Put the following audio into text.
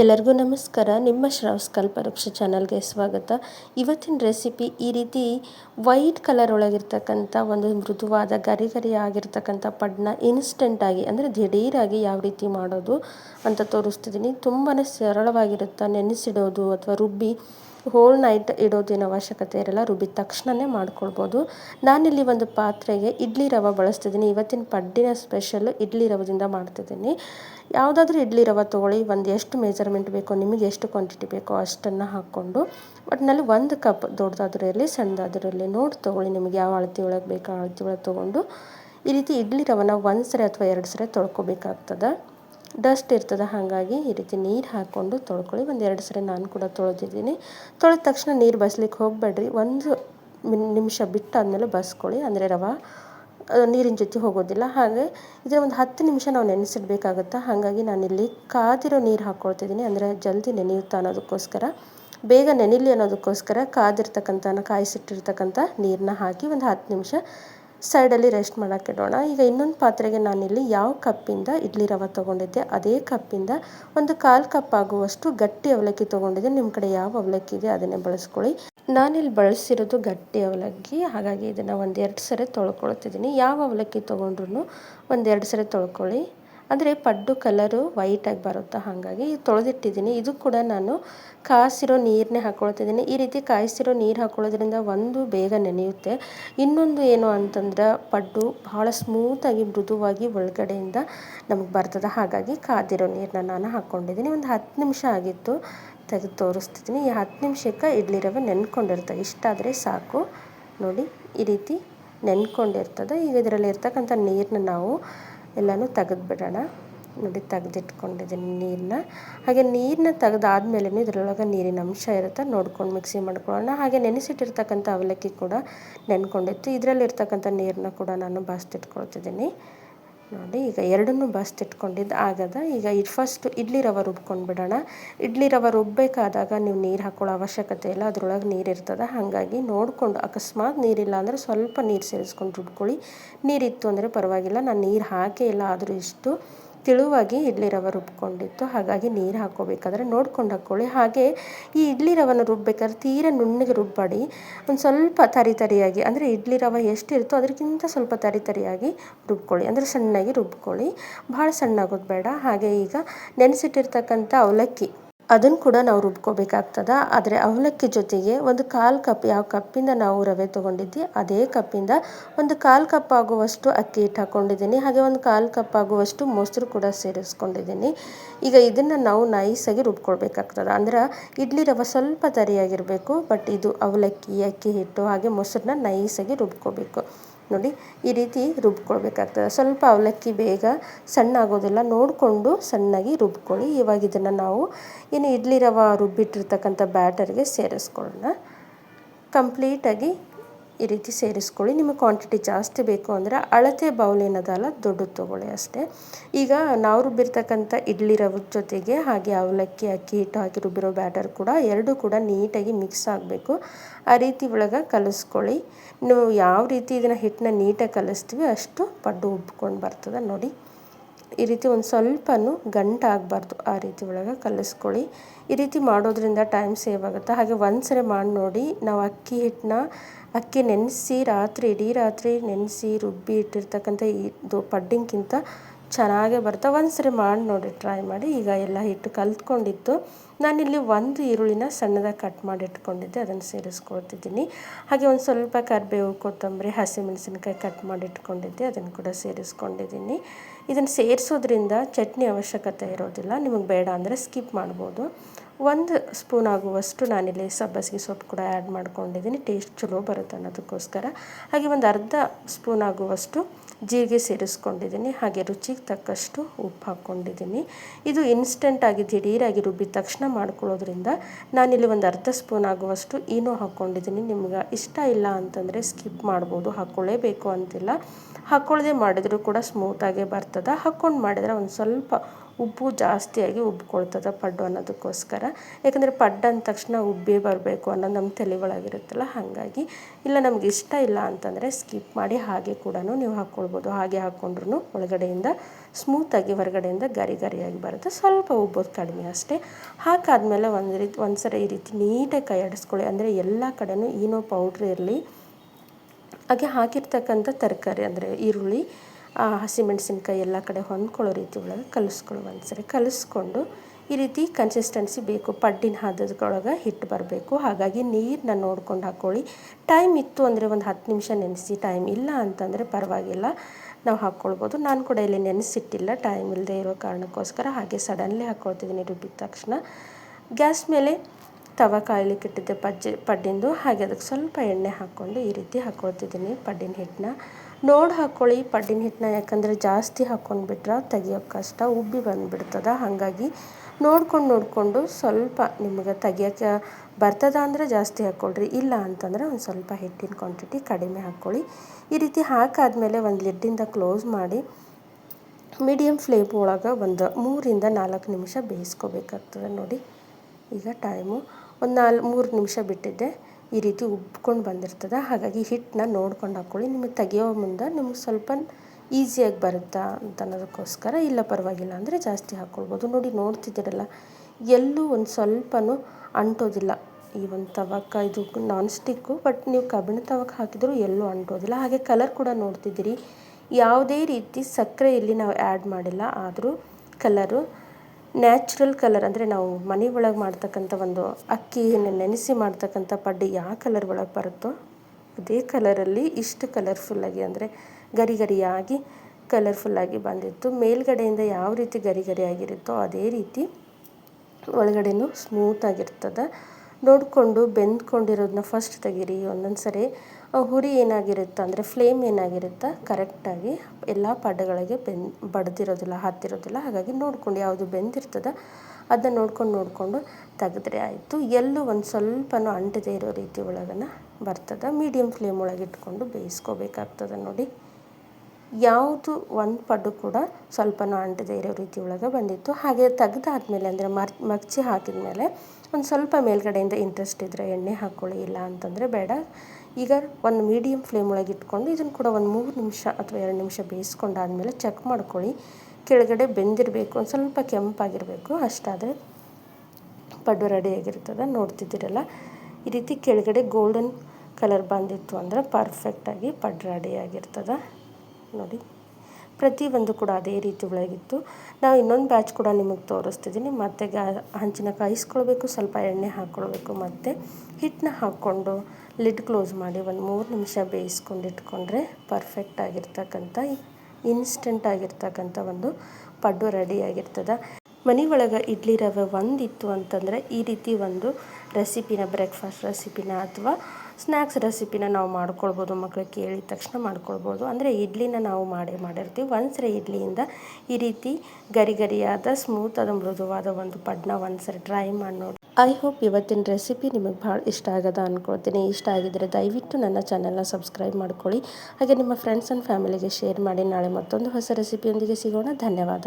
ಎಲ್ಲರಿಗೂ ನಮಸ್ಕಾರ. ನಿಮ್ಮ ಶ್ರಾವ್ಸ್ ಕಲ್ಪವೃಕ್ಷ ಚಾನಲ್ಗೆ ಸ್ವಾಗತ. ಇವತ್ತಿನ ರೆಸಿಪಿ ಈ ರೀತಿ ವೈಟ್ ಕಲರ್ ಒಳಗಿರ್ತಕ್ಕಂಥ ಒಂದು ಮೃದುವಾದ ಗರಿ ಗರಿ ಆಗಿರ್ತಕ್ಕಂಥ ಪಡ್ನ ಇನ್ಸ್ಟೆಂಟಾಗಿ ಅಂದರೆ ದಿಢೀರಾಗಿ ಯಾವ ರೀತಿ ಮಾಡೋದು ಅಂತ ತೋರಿಸ್ತಿದ್ದೀನಿ. ತುಂಬಾ ಸರಳವಾಗಿರುತ್ತೆ ನೆನೆಸಿಡೋದು ಅಥವಾ ರುಬ್ಬಿ ಹೋಲ್ ನೈಟ್ ಇಡೋದೇನು ಅವಶ್ಯಕತೆ ಇರಲ್ಲ, ರುಬ್ಬಿದ ತಕ್ಷಣವೇ ಮಾಡ್ಕೊಳ್ಬೋದು. ನಾನಿಲ್ಲಿ ಒಂದು ಪಾತ್ರೆಗೆ ಇಡ್ಲಿ ರವೆ ಬಳಸ್ತಿದ್ದೀನಿ. ಇವತ್ತಿನ ಪಡ್ಡಿನ ಸ್ಪೆಷಲ್ ಇಡ್ಲಿ ರವದಿಂದ ಮಾಡ್ತಿದ್ದೀನಿ. ಯಾವುದಾದ್ರೂ ಇಡ್ಲಿ ರವೆ ತೊಗೊಳ್ಳಿ. ಒಂದು ಎಷ್ಟು ಮೆಜರ್ಮೆಂಟ್ ಬೇಕೋ, ನಿಮಗೆ ಎಷ್ಟು ಕ್ವಾಂಟಿಟಿ ಬೇಕೋ ಅಷ್ಟನ್ನು ಹಾಕ್ಕೊಂಡು ಒಟ್ಟಿನಲ್ಲಿ ಒಂದು ಕಪ್ ದೊಡ್ಡದಾದ್ರೂ ಇರಲಿ, ಸಣ್ಣದಾದ್ರೂ ಇರಲಿ, ನೋಡಿ ತೊಗೊಳ್ಳಿ ನಿಮಗೆ ಯಾವ ಅಳತಿ ಒಳಗೆ ಬೇಕು, ಅಳತಿ ಒಳಗೆ ತೊಗೊಂಡು. ಈ ರೀತಿ ಇಡ್ಲಿ ರವನ ಒಂದು ಸರಿ ಅಥವಾ ಎರಡು ಸರಿ ತೊಳ್ಕೊಬೇಕಾಗ್ತದೆ. ಡಸ್ಟ್ ಇರ್ತದೆ, ಹಾಗಾಗಿ ಈ ರೀತಿ ನೀರು ಹಾಕ್ಕೊಂಡು ತೊಳ್ಕೊಳ್ಳಿ. ಒಂದು ಎರಡು ಸರಿ ನಾನು ಕೂಡ ತೊಳೆದಿದ್ದೀನಿ. ತೊಳೆದ ತಕ್ಷಣ ನೀರು ಬಸ್ಲಿಕ್ಕೆ ಹೋಗಬೇಡ್ರಿ. ಒಂದು ನಿಮಿಷ ಬಿಟ್ಟಾದಮೇಲೆ ಬಸ್ಕೊಳ್ಳಿ. ಅಂದರೆ ರವೆ ನೀರಿನ ಜೊತೆ ಹೋಗೋದಿಲ್ಲ. ಹಾಗೆ ಇದರ ಒಂದು ಹತ್ತು ನಿಮಿಷ ನಾವು ನೆನೆಸಿಡ್ಬೇಕಾಗತ್ತೆ? ಹಾಗಾಗಿ ನಾನಿಲ್ಲಿ ಕಾದಿರೋ ನೀರು ಹಾಕ್ಕೊಳ್ತಿದ್ದೀನಿ ಅಂದರೆ ಜಲ್ದಿ ನೆನೆಯುತ್ತಾ ಅನ್ನೋದಕ್ಕೋಸ್ಕರ. ಬೇಗ ನೆನಿಲಿ ಅನ್ನೋದಕ್ಕೋಸ್ಕರ ಕಾದಿರ್ತಕ್ಕಂಥ, ಕಾಯಿಸಿಟ್ಟಿರ್ತಕ್ಕಂಥ ನೀರನ್ನ ಹಾಕಿ ಒಂದು ಹತ್ತು ನಿಮಿಷ ಸೈಡಲ್ಲಿ ರೆಸ್ಟ್ ಮಾಡೋಕ್ಕಿಡೋಣ ಈಗ ಇನ್ನೊಂದು ಪಾತ್ರೆಗೆ ನಾನಿಲ್ಲಿ ಯಾವ ಕಪ್ಪಿಂದ ಇಡ್ಲಿ ರವೆ ತೊಗೊಂಡಿದ್ದೆ, ಅದೇ ಕಪ್ಪಿಂದ ಒಂದು ಕಾಲು ಕಪ್ ಆಗುವಷ್ಟು ಗಟ್ಟಿ ಅವಲಕ್ಕಿ ತೊಗೊಂಡಿದ್ದೆ. ನಿಮ್ಮ ಕಡೆ ಯಾವ ಅವಲಕ್ಕಿ ಇದೆ ಅದನ್ನೇ ಬಳಸ್ಕೊಳ್ಳಿ. ನಾನಿಲ್ಲಿ ಬಳಸಿರೋದು ಗಟ್ಟಿ ಅವಲಕ್ಕಿ, ಹಾಗಾಗಿ ಇದನ್ನು ಒಂದೆರಡು ಸರಿ ತೊಳ್ಕೊಳ್ತಿದ್ದೀನಿ. ಯಾವ ಅವಲಕ್ಕಿ ತೊಗೊಂಡ್ರು ಒಂದೆರಡು ಸರಿ ತೊಳ್ಕೊಳ್ಳಿ. ಅಂದರೆ ಪಡ್ಡು ಕಲರು ವೈಟಾಗಿ ಬರುತ್ತೆ ಹಾಗಾಗಿ ತೊಳೆದಿಟ್ಟಿದ್ದೀನಿ. ಇದು ಕೂಡ ನಾನು ಕಾಯಿಸಿರೋ ನೀರನ್ನೇ ಹಾಕ್ಕೊಳ್ತಿದ್ದೀನಿ ಈ ರೀತಿ ಕಾಯಿಸಿರೋ ನೀರು ಹಾಕ್ಕೊಳ್ಳೋದ್ರಿಂದ ಒಂದು ಬೇಗ ನೆನೆಯುತ್ತೆ. ಇನ್ನೊಂದು ಏನು ಅಂತಂದ್ರೆ ಪಡ್ಡು ಭಾಳ ಸ್ಮೂತಾಗಿ ಮೃದುವಾಗಿ ಒಳಗಡೆಯಿಂದ ನಮಗೆ ಬರ್ತದೆ. ಹಾಗಾಗಿ ಕಾದಿರೋ ನೀರನ್ನ ನಾನು ಹಾಕ್ಕೊಂಡಿದ್ದೀನಿ ಒಂದು ಹತ್ತು ನಿಮಿಷ ಆಗಿತ್ತು ತೆಗೆದು ತೋರಿಸ್ತಿದ್ದೀನಿ. ಈ ಹತ್ತು ನಿಮಿಷಕ್ಕೆ ಇಡ್ಲಿ ರವೆ ನೆನ್ಕೊಂಡಿರ್ತದೆ. ಇಷ್ಟಾದರೆ ಸಾಕು. ನೋಡಿ, ಈ ರೀತಿ ನೆನ್ಕೊಂಡಿರ್ತದೆ. ಈಗ ಇದರಲ್ಲಿ ಇರ್ತಕ್ಕಂಥ ನೀರನ್ನ ನಾವು ಎಲ್ಲನೂ ತೆಗೆದುಬಿಡೋಣ. ನೋಡಿ, ತೆಗೆದಿಟ್ಕೊಂಡಿದ್ದೀನಿ ನೀರನ್ನ. ಹಾಗೆ ನೀರನ್ನ ತೆಗೆದಾದ್ಮೇಲೆ ಇದರೊಳಗೆ ನೀರಿನ ಅಂಶ ಇರುತ್ತೆ. ನೋಡ್ಕೊಂಡು ಮಿಕ್ಸಿ ಮಾಡ್ಕೊಳ್ಳೋಣ. ಹಾಗೆ ನೆನೆಸಿಟ್ಟಿರ್ತಕ್ಕಂಥ ಅವಲಕ್ಕಿ ಕೂಡ ನೆನ್ಕೊಂಡಿತ್ತು. ಇದರಲ್ಲಿರ್ತಕ್ಕಂಥ ನೀರನ್ನ ಕೂಡ ನಾನು ಬಾಸ್ತಿಟ್ಕೊಳ್ತಿದ್ದೀನಿ ನೋಡಿ, ಈಗ ಎರಡನ್ನೂ ಬಸ್ತಿಟ್ಕೊಂಡಿದ್ದು ಆಗದ. ಈಗ ಇದು ಫಸ್ಟ್ ಇಡ್ಲಿ ರವೆ ರುಬ್ಕೊಂಡು ಬಿಡೋಣ. ಇಡ್ಲಿ ರವೆ ರುಬ್ಬಬೇಕಾದಾಗ ನೀವು ನೀರು ಹಾಕೊಳ್ಳೋ ಅವಶ್ಯಕತೆ ಇಲ್ಲ, ಅದರೊಳಗೆ ನೀರು ಇರ್ತದೆ. ಹಾಗಾಗಿ ನೋಡಿಕೊಂಡು, ಅಕಸ್ಮಾತ್ ನೀರಿಲ್ಲ ಅಂದರೆ ಸ್ವಲ್ಪ ನೀರು ಸೇರಿಸ್ಕೊಂಡು ರುಬ್ಕೊಳ್ಳಿ. ನೀರಿತ್ತು ಅಂದರೆ ಪರವಾಗಿಲ್ಲ. ನಾನು ನೀರು ಹಾಕೇ ಇಲ್ಲ, ಆದರೂ ಇಷ್ಟು. ತೆಳುವಾಗಿ ಇಡ್ಲಿ ರವೆ ರುಬ್ಕೊಂಡಿತ್ತು. ಹಾಗಾಗಿ ನೀರು ಹಾಕೋಬೇಕಾದ್ರೆ ನೋಡ್ಕೊಂಡು ಹಾಕ್ಕೊಳ್ಳಿ ಹಾಗೆ ಈ ಇಡ್ಲಿ ರವೆನ ರುಬ್ಬೇಕಾದ್ರೆ ತೀರ ನುಣ್ಣಗೆ ರುಬ್ಬಾಡಿ. ಒಂದು ಸ್ವಲ್ಪ ತರಿ ತರಿಯಾಗಿ, ಅಂದರೆ ಇಡ್ಲಿ ರವೆ ಎಷ್ಟಿರುತ್ತೋ ಅದಕ್ಕಿಂತ ಸ್ವಲ್ಪ ತರಿ ತರಿಯಾಗಿ ರುಬ್ಕೊಳ್ಳಿ. ಅಂದರೆ ಸಣ್ಣಗೆ ರುಬ್ಕೊಳ್ಳಿ. ಭಾಳ ಸಣ್ಣಾಗೋದು ಬೇಡ. ಹಾಗೆ ಈಗ ನೆನೆಸಿಟ್ಟಿರ್ತಕ್ಕಂಥ ಅವಲಕ್ಕಿ. ಅದನ್ನು ಕೂಡ ನಾವು ರುಬ್ಕೋಬೇಕಾಗ್ತದೆ. ಆದರೆ ಅವಲಕ್ಕಿ ಜೊತೆಗೆ ಒಂದು ಕಾಲು ಕಪ್, ಯಾವ ಕಪ್ಪಿಂದ ನಾವು ರವೆ ತೊಗೊಂಡಿದ್ವಿ, ಅದೇ ಕಪ್ಪಿಂದ ಒಂದು ಕಾಲು ಕಪ್ ಆಗುವಷ್ಟು ಅಕ್ಕಿ ಹಿಟ್ಟು ಹಾಕ್ಕೊಂಡಿದ್ದೀನಿ ಹಾಗೆ ಒಂದು ಕಾಲು ಕಪ್ ಆಗುವಷ್ಟು ಮೊಸರು ಕೂಡ ಸೇರಿಸ್ಕೊಂಡಿದ್ದೀನಿ. ಈಗ ಇದನ್ನು ನಾವು ನೈಸಾಗಿ ರುಬ್ಕೊಳ್ಬೇಕಾಗ್ತದೆ. ಅಂದ್ರೆ ಇಡ್ಲಿ ರವೆ ಸ್ವಲ್ಪ ತರಿಯಾಗಿರಬೇಕು ಬಟ್ ಇದು ಅವಲಕ್ಕಿ, ಅಕ್ಕಿ ಹಿಟ್ಟು ಹಾಗೆ ಮೊಸರನ್ನ ನೈಸಾಗಿ ರುಬ್ಕೋಬೇಕು. ನೋಡಿ, ಈ ರೀತಿ ರುಬ್ಕೊಳ್ಬೇಕಾಗ್ತದೆ. ಸ್ವಲ್ಪ ಅವಲಕ್ಕಿ ಬೇಗ ಸಣ್ಣ ಆಗೋದಿಲ್ಲ ನೋಡಿಕೊಂಡು ಸಣ್ಣಗೆ ರುಬ್ಕೊಳ್ಳಿ. ಇವಾಗ ಇದನ್ನು ನಾವು ಏನು ಇಡ್ಲಿ ರವೆ ರುಬ್ಬಿಟ್ಟಿರ್ತಕ್ಕಂಥ ಬ್ಯಾಟರ್ಗೆ ಸೇರಿಸ್ಕೊಳ್ಳೋಣ. ಕಂಪ್ಲೀಟಾಗಿ ಈ ರೀತಿ ಸೇರಿಸ್ಕೊಳ್ಳಿ. ನಿಮಗೆ ಕ್ವಾಂಟಿಟಿ ಜಾಸ್ತಿ ಬೇಕು ಅಂದರೆ ಅಳತೆ ಬೌಲ್ ಏನದಲ್ಲ ದೊಡ್ಡದು ತೊಗೊಳ್ಳಿ ಅಷ್ಟೇ. ಈಗ ನಾವು ರುಬ್ಬಿರ್ತಕ್ಕಂಥ ಇಡ್ಲಿ ರವದ ಜೊತೆಗೆ ಹಾಗೆ ಅವಲಕ್ಕಿ, ಅಕ್ಕಿ, ಹಿಟ್ಟು ಹಾಕಿ ರುಬ್ಬಿರೋ ಬ್ಯಾಟರ್ ಕೂಡ ಎರಡೂ ಕೂಡ ನೀಟಾಗಿ ಮಿಕ್ಸ್ ಆಗಬೇಕು. ಆ ರೀತಿ ಒಳಗೆ ಕಲಿಸ್ಕೊಳ್ಳಿ. ನೀವು ಯಾವ ರೀತಿ ಇದನ್ನು ಹಿಟ್ಟನ್ನ ನೀಟಾಗಿ ಕಲಿಸ್ತೀವಿ ಅಷ್ಟು ಪಡ್ಡು ಉಬ್ಕೊಂಡು ಬರ್ತದೆ ನೋಡಿ. ಈ ರೀತಿ ಒಂದು ಸ್ವಲ್ಪನೂ ಗಂಟಾಗಬಾರ್ದು ಆ ರೀತಿ ಒಳಗೆ ಕಲಿಸ್ಕೊಳ್ಳಿ. ಈ ರೀತಿ ಮಾಡೋದ್ರಿಂದ ಟೈಮ್ ಸೇವ್ ಆಗುತ್ತೆ. ಹಾಗೆ ಒಂದ್ಸರಿ ಮಾಡಿ ನೋಡಿ. ನಾವು ಅಕ್ಕಿ ಹಿಟ್ಟನ್ನ ಅಕ್ಕಿ ನೆನೆಸಿ ರಾತ್ರಿ, ಇಡೀ ರಾತ್ರಿ ನೆನೆಸಿ ರುಬ್ಬಿ ಇಟ್ಟಿರ್ತಕ್ಕಂಥ ಇದು ಪಡ್ಡಿಂಗ್ಕಿಂತ ಚೆನ್ನಾಗೇ ಬರುತ್ತೆ ಒಂದು ಸರಿ ಮಾಡಿ ನೋಡಿ ಟ್ರೈ ಮಾಡಿ. ಈಗ ಎಲ್ಲ ಹಿಟ್ಟು ಕಲ್ತ್ಕೊಂಡಿತ್ತು ನಾನಿಲ್ಲಿ ಒಂದು ಈರುಳ್ಳಿನ ಸಣ್ಣದಾಗಿ ಕಟ್ ಮಾಡಿ ಇಟ್ಕೊಂಡಿದ್ದೆ. ಅದನ್ನು ಸೇರಿಸ್ಕೊಳ್ತಿದ್ದೀನಿ. ಹಾಗೆ ಒಂದು ಸ್ವಲ್ಪ ಕರಿಬೇವು, ಕೊತ್ತಂಬರಿ, ಹಸಿಮೆಣಸಿನ್ಕಾಯಿ ಕಟ್ ಮಾಡಿ ಇಟ್ಕೊಂಡಿದ್ದೆ. ಅದನ್ನು ಕೂಡ ಸೇರಿಸ್ಕೊಂಡಿದ್ದೀನಿ. ಇದನ್ನು ಸೇರಿಸೋದ್ರಿಂದ ಚಟ್ನಿ ಅವಶ್ಯಕತೆ ಇರೋದಿಲ್ಲ. ನಿಮಗೆ ಬೇಡ ಅಂದರೆ ಸ್ಕಿಪ್ ಮಾಡ್ಬೋದು. ಒಂದು ಸ್ಪೂನ್ ಆಗುವಷ್ಟು ನಾನಿಲ್ಲಿ ಸಬ್ಬಸಿಗೆ ಸೊಪ್ಪು ಕೂಡ ಆ್ಯಡ್ ಮಾಡ್ಕೊಂಡಿದ್ದೀನಿ. ಟೇಸ್ಟ್ ಚಲೋ ಬರುತ್ತೆ ಅನ್ನೋದಕ್ಕೋಸ್ಕರ. ಹಾಗೆ ಒಂದು ಅರ್ಧ ಸ್ಪೂನ್ ಆಗುವಷ್ಟು ಜೀರಿಗೆ ಸೇರಿಸ್ಕೊಂಡಿದ್ದೀನಿ. ಹಾಗೆ ರುಚಿಗೆ ತಕ್ಕಷ್ಟು ಉಪ್ಪು ಹಾಕ್ಕೊಂಡಿದ್ದೀನಿ. ಇದು ಇನ್ಸ್ಟೆಂಟಾಗಿ ದಿಢೀರಾಗಿ ರುಬ್ಬಿದ ತಕ್ಷಣ ಮಾಡ್ಕೊಳ್ಳೋದ್ರಿಂದ ನಾನಿಲ್ಲಿ ಒಂದು ಅರ್ಧ ಸ್ಪೂನ್ ಆಗುವಷ್ಟು ಏನೋ ಹಾಕ್ಕೊಂಡಿದ್ದೀನಿ. ನಿಮ್ಗೆ ಇಷ್ಟ ಇಲ್ಲ ಅಂತಂದರೆ ಸ್ಕಿಪ್ ಮಾಡ್ಬೋದು. ಹಾಕ್ಕೊಳ್ಳೇಬೇಕು ಅಂತಿಲ್ಲ. ಹಾಕ್ಕೊಳ್ಳದೆ ಮಾಡಿದರೂ ಕೂಡ ಸ್ಮೂತಾಗೇ ಬರ್ತದೆ. ಹಾಕ್ಕೊಂಡು ಮಾಡಿದರೆ ಒಂದು ಸ್ವಲ್ಪ ಉಬ್ಬು ಜಾಸ್ತಿಯಾಗಿ ಉಬ್ಕೊಳ್ತದೆ ಪಡ್ಡು ಅನ್ನೋದಕ್ಕೋಸ್ಕರ. ಯಾಕಂದರೆ ಪಡ್ಡು ಅಂದ ತಕ್ಷಣ ಉಬ್ಬೇ ಬರಬೇಕು ಅನ್ನೋದು ನಮ್ಮ ತಲೆ ಒಳಗಿರುತ್ತಲ್ಲ ಹಾಗಾಗಿ ಇಲ್ಲ ನಮ್ಗೆ ಇಷ್ಟ ಇಲ್ಲ ಅಂತಂದರೆ ಸ್ಕಿಪ್ ಮಾಡಿ ಹಾಗೆ ಕೂಡ ನೀವು ಹಾಕ್ಕೊಳ್ಬೋದು ಹಾಗೆ ಹಾಕ್ಕೊಂಡ್ರು ಒಳಗಡೆಯಿಂದ ಸ್ಮೂತಾಗಿ ಹೊರಗಡೆಯಿಂದ ಗರಿ ಗರಿಯಾಗಿ ಬರುತ್ತೆ. ಸ್ವಲ್ಪ ಉಬ್ಬೋದು ಕಡಿಮೆ ಅಷ್ಟೇ. ಹಾಕಾದ್ಮೇಲೆ ಒಂದು ರೀತಿ ಒಂದು ಸರಿ ಈ ರೀತಿ ನೀಟಾಗಿ ಕೈ ಆಡಿಸ್ಕೊಳ್ಳಿ. ಅಂದರೆ ಎಲ್ಲ ಕಡೆಯೂ ಏನೋ ಪೌಡ್ರ್ ಇರಲಿ. ಹಾಗೆ ಹಾಕಿರ್ತಕ್ಕಂಥ ತರಕಾರಿ ಅಂದರೆ ಈರುಳ್ಳಿ ಹಸಿಮೆಣಸಿನ್ಕಾಯಿ ಎಲ್ಲ ಕಡೆ ಹೊಂದ್ಕೊಳ್ಳೋ ರೀತಿ ಒಳಗೆ ಕಲಿಸ್ಕೊಳ್ಳೋ ಒಂದ್ಸರಿ ಕಲಿಸ್ಕೊಂಡು ಈ ರೀತಿ ಕನ್ಸಿಸ್ಟೆನ್ಸಿ ಬೇಕು. ಪಡ್ಡಿನ ಹದದೊಳಗೆ ಹಿಟ್ಟು ಬರಬೇಕು. ಹಾಗಾಗಿ ನೀರನ್ನ ನೋಡ್ಕೊಂಡು ಹಾಕ್ಕೊಳ್ಳಿ ಟೈಮ್ ಇತ್ತು ಅಂದರೆ ಒಂದು ಹತ್ತು ನಿಮಿಷ ನೆನೆಸಿ ಟೈಮ್ ಇಲ್ಲ ಅಂತಂದರೆ ಪರವಾಗಿಲ್ಲ. ನಾವು ಹಾಕ್ಕೊಳ್ಬೋದು. ನಾನು ಕೂಡ ಇಲ್ಲಿ ನೆನೆಸಿಟ್ಟಿಲ್ಲ. ಟೈಮ್ ಇಲ್ಲದೆ ಇರೋ ಕಾರಣಕ್ಕೋಸ್ಕರ ಹಾಗೆ ಸಡನ್ಲಿ ಹಾಕ್ಕೊಳ್ತಿದ್ದೀನಿ ರುಬ್ಬಿದ ತಕ್ಷಣ. ಗ್ಯಾಸ್ ಮೇಲೆ ತವ ಕಾಯ್ಲಿಕ್ಕೆ ಇಟ್ಟಿದ್ದೆ ಪಜ್ಜಿ ಪಡ್ಡಿಂದು. ಹಾಗೆ ಅದಕ್ಕೆ ಸ್ವಲ್ಪ ಎಣ್ಣೆ ಹಾಕ್ಕೊಂಡು ಈ ರೀತಿ ಹಾಕ್ಕೊಳ್ತಿದ್ದೀನಿ ಪಡ್ಡಿನ ಹಿಟ್ಟನ್ನ. ನೋಡಿ ಹಾಕ್ಕೊಳ್ಳಿ ಪಡ್ಡಿನ ಹಿಟ್ಟನ್ನ ಯಾಕಂದರೆ ಜಾಸ್ತಿ ಹಾಕ್ಕೊಂಡ್ಬಿಟ್ರೆ ತೆಗಿಯೋಕ್ಕೆ ಕಷ್ಟ ಉಬ್ಬಿ ಬಂದುಬಿಡ್ತದೆ. ಹಾಗಾಗಿ ನೋಡ್ಕೊಂಡು ನೋಡಿಕೊಂಡು ಸ್ವಲ್ಪ ನಿಮಗೆ ತೆಗಿಯೋಕೆ ಬರ್ತದ ಅಂದರೆ ಜಾಸ್ತಿ ಹಾಕ್ಕೊಳ್ರಿ ಇಲ್ಲ ಅಂತಂದರೆ ಒಂದು ಸ್ವಲ್ಪ ಹಿಟ್ಟಿನ ಕ್ವಾಂಟಿಟಿ ಕಡಿಮೆ ಹಾಕ್ಕೊಳ್ಳಿ ಈ ರೀತಿ ಹಾಕಾದ್ಮೇಲೆ ಒಂದು ಲಿಡ್ಡಿಂದ ಕ್ಲೋಸ್ ಮಾಡಿ ಮೀಡಿಯಮ್ ಫ್ಲೇಮ್ ಒಳಗೆ ಒಂದು ಮೂರಿಂದ ನಾಲ್ಕು ನಿಮಿಷ ಬೇಯಿಸ್ಕೋಬೇಕಾಗ್ತದೆ ನೋಡಿ. ಈಗ ಟೈಮು ಒಂದು ನಾಲ್ಕು ಮೂರು ನಿಮಿಷ ಬಿಟ್ಟಿದ್ದೆ. ಈ ರೀತಿ ಉಬ್ಕೊಂಡು ಬಂದಿರ್ತದೆ. ಹಾಗಾಗಿ ಹಿಟ್ಟನ್ನ ನೋಡ್ಕೊಂಡು ಹಾಕ್ಕೊಳ್ಳಿ ನಿಮಗೆ ತೆಗಿಯೋ ಮುಂದೆ ನಿಮಗೆ ಸ್ವಲ್ಪ ಈಸಿಯಾಗಿ ಬರುತ್ತಾ ಅಂತ ಅನ್ನೋದಕ್ಕೋಸ್ಕರ ಇಲ್ಲ ಪರವಾಗಿಲ್ಲ ಅಂದರೆ ಜಾಸ್ತಿ ಹಾಕ್ಕೊಳ್ಬೋದು ನೋಡಿ, ನೋಡ್ತಿದ್ದೀರಲ್ಲ, ಎಲ್ಲೂ ಒಂದು ಸ್ವಲ್ಪನೂ ಅಂಟೋದಿಲ್ಲ. ಈ ಒಂದು ತವಕ, ಇದು ನಾನ್ ಸ್ಟಿಕ್ಕು ಬಟ್ ನೀವು ಕಬ್ಬಿಣ ತವಕ್ಕೆ ಹಾಕಿದರೂ ಎಲ್ಲೂ ಅಂಟೋದಿಲ್ಲ. ಹಾಗೆ ಕಲರ್ ಕೂಡ ನೋಡ್ತಿದ್ದೀರಿ. ಯಾವುದೇ ರೀತಿ ಸಕ್ಕರೆ ಇಲ್ಲಿ ನಾವು ಆ್ಯಡ್ ಮಾಡಿಲ್ಲ, ಆದರೂ ಕಲರು ನ್ಯಾಚುರಲ್ ಕಲರ್ ಅಂದರೆ ನಾವು ಮನೆ ಒಳಗೆ ಮಾಡ್ತಕ್ಕಂಥ ಒಂದು ಅಕ್ಕಿಯನ್ನು ನೆನೆಸಿ ಮಾಡ್ತಕ್ಕಂಥ ಪಡ್ಡಿ ಯಾವ ಕಲರ್ ಒಳಗೆ ಬರುತ್ತೋ ಅದೇ ಕಲರಲ್ಲಿ ಇಷ್ಟು ಕಲರ್ಫುಲ್ಲಾಗಿ ಅಂದರೆ ಗರಿ ಗರಿಯಾಗಿ ಕಲರ್ಫುಲ್ಲಾಗಿ ಬಂದಿತ್ತು. ಮೇಲ್ಗಡೆಯಿಂದ ಯಾವ ರೀತಿ ಗರಿ ಆಗಿರುತ್ತೋ ಅದೇ ರೀತಿ ಒಳಗಡೆನೂ ಸ್ಮೂತಾಗಿರ್ತದೆ ನೋಡಿಕೊಂಡು ಬೆಂದ್ಕೊಂಡಿರೋದನ್ನ ಫಸ್ಟ್ ತೆಗೀರಿ. ಒಂದೊಂದು ಸರಿ ಹುರಿ ಏನಾಗಿರುತ್ತೆ ಅಂದರೆ ಫ್ಲೇಮ್ ಏನಾಗಿರುತ್ತೆ? ಕರೆಕ್ಟಾಗಿ ಎಲ್ಲ ಪಡ್ಡಗಳಿಗೆ ಬೆನ್, ಬಡ್ದಿರೋದಿಲ್ಲ, ಹತ್ತಿರೋದಿಲ್ಲ. ಹಾಗಾಗಿ ನೋಡ್ಕೊಂಡು ಯಾವುದು ಬೆಂದಿರ್ತದೆ ಅದನ್ನ ನೋಡ್ಕೊಂಡು ನೋಡಿಕೊಂಡು ತೆಗೆದ್ರೆ ಆಯಿತು. ಎಲ್ಲೂ ಒಂದು ಸ್ವಲ್ಪನೂ ಅಂಟದೇ ಇರೋ ರೀತಿ ಒಳಗನ ಬರ್ತದೆ. ಮೀಡಿಯಮ್ ಫ್ಲೇಮ್ ಒಳಗೆ ಇಟ್ಕೊಂಡು ಬೇಯಿಸ್ಕೋಬೇಕಾಗ್ತದೆ ನೋಡಿ. ಯಾವುದು ಒಂದು ಪಡ್ಡು ಕೂಡ ಸ್ವಲ್ಪನೂ ಅಂಟದೇ ಇರೋ ರೀತಿ ಒಳಗೆ ಬಂದಿತ್ತು. ಹಾಗೆ ತೆಗೆದಾದ್ಮೇಲೆ ಅಂದರೆ ಮರ್, ಮಗ್ಚಿ ಹಾಕಿದ ಮೇಲೆ ಒಂದು ಸ್ವಲ್ಪ ಮೇಲ್ಗಡೆಯಿಂದ ಇಂಟ್ರೆಸ್ಟ್ ಇದ್ದರೆ ಎಣ್ಣೆ ಹಾಕ್ಕೊಳ್ಳಿ ಇಲ್ಲ ಅಂತಂದರೆ ಬೇಡ. ಈಗ ಒಂದು ಮೀಡಿಯಮ್ ಫ್ಲೇಮ್ ಒಳಗೆ ಇಟ್ಕೊಂಡು ಇದನ್ನು ಕೂಡ ಒಂದು ಮೂರು ನಿಮಿಷ ಅಥವಾ ಎರಡು ನಿಮಿಷ ಬೇಯಿಸ್ಕೊಂಡಾದ್ಮೇಲೆ ಚೆಕ್ ಮಾಡ್ಕೊಳ್ಳಿ. ಕೆಳಗಡೆ ಬೆಂದಿರಬೇಕು, ಒಂದು ಸ್ವಲ್ಪ ಕೆಂಪಾಗಿರಬೇಕು, ಅಷ್ಟಾದರೆ ಪಡ್ಡು ರೆಡಿಯಾಗಿರ್ತದೆ ನೋಡ್ತಿದ್ದೀರಲ್ಲ? ಈ ರೀತಿ ಕೆಳಗಡೆ ಗೋಲ್ಡನ್ ಕಲರ್ ಬಂದಿತ್ತು ಅಂದರೆ ಪರ್ಫೆಕ್ಟಾಗಿ ಪಡ್ಡು ರೆಡಿಯಾಗಿರ್ತದೆ ನೋಡಿ. ಪ್ರತಿಯೊಂದು ಕೂಡ ಅದೇ ರೀತಿ ಒಳಗಿತ್ತು. ನಾವು ಇನ್ನೊಂದು ಬ್ಯಾಚ್ ಕೂಡ ನಿಮಗೆ ತೋರಿಸ್ತಿದ್ದೀನಿ ಮತ್ತೆ ಗ್ಯಾ ಹಂಚಿನ ಕಾಯಿಸ್ಕೊಳ್ಬೇಕು, ಸ್ವಲ್ಪ ಎಣ್ಣೆ ಹಾಕ್ಕೊಳ್ಬೇಕು ಮತ್ತು ಹಿಟ್ಟನ್ನ ಹಾಕ್ಕೊಂಡು ಲಿಡ್ ಕ್ಲೋಸ್ ಮಾಡಿ ಒಂದು ಮೂರು ನಿಮಿಷ ಬೇಯಿಸ್ಕೊಂಡು ಇಟ್ಕೊಂಡ್ರೆ ಪರ್ಫೆಕ್ಟ್ ಆಗಿರ್ತಕ್ಕಂಥ ಇನ್ಸ್ಟೆಂಟ್ ಆಗಿರ್ತಕ್ಕಂಥ ಒಂದು ಪಡ್ಡು ರೆಡಿ ಆಗಿರ್ತದೆ. ಮನೆ ಒಳಗೆ ಇಡ್ಲಿ ರವೆ ಒಂದಿತ್ತು ಅಂತಂದರೆ ಈ ರೀತಿ ಒಂದು ರೆಸಿಪಿನ ಬ್ರೇಕ್ಫಾಸ್ಟ್ ರೆಸಿಪಿನ ಅಥವಾ ಸ್ನ್ಯಾಕ್ಸ್ ರೆಸಿಪಿನ ನಾವು ಮಾಡ್ಕೊಳ್ಬೋದು ಮಕ್ಕಳು ಕೇಳಿದ ತಕ್ಷಣ ಮಾಡ್ಕೊಳ್ಬೋದು. ಅಂದರೆ ಇಡ್ಲಿನ ನಾವು ಮಾಡೇ ಮಾಡಿರ್ತೀವಿ. ಒಂದ್ಸರಿ ಇಡ್ಲಿಯಿಂದ ಈ ರೀತಿ ಗರಿ ಗರಿಯಾದ ಸ್ಮೂತ್ ಆದ, ಮೃದುವಾದ ಒಂದು ಪಡ್ನ ಒಂದ್ಸರಿ ಟ್ರೈ ಮಾಡಿ ಐ ಹೋಪ್ ಇವತ್ತಿನ ರೆಸಿಪಿ ನಿಮಗೆ ಭಾಳ ಇಷ್ಟ ಆಗದ ಅಂದ್ಕೊಳ್ತೀನಿ ಇಷ್ಟ ಆಗಿದ್ದರೆ ದಯವಿಟ್ಟು ನನ್ನ ಚಾನಲ್ನ ಸಬ್ಸ್ಕ್ರೈಬ್ ಮಾಡ್ಕೊಳ್ಳಿ. ಹಾಗೆ ನಿಮ್ಮ ಫ್ರೆಂಡ್ಸ್ ಆ್ಯಂಡ್ ಫ್ಯಾಮಿಲಿಗೆ ಶೇರ್ ಮಾಡಿ. ನಾಳೆ ಮತ್ತೊಂದು ಹೊಸ ರೆಸಿಪಿಯೊಂದಿಗೆ ಸಿಗೋಣ. ಧನ್ಯವಾದ.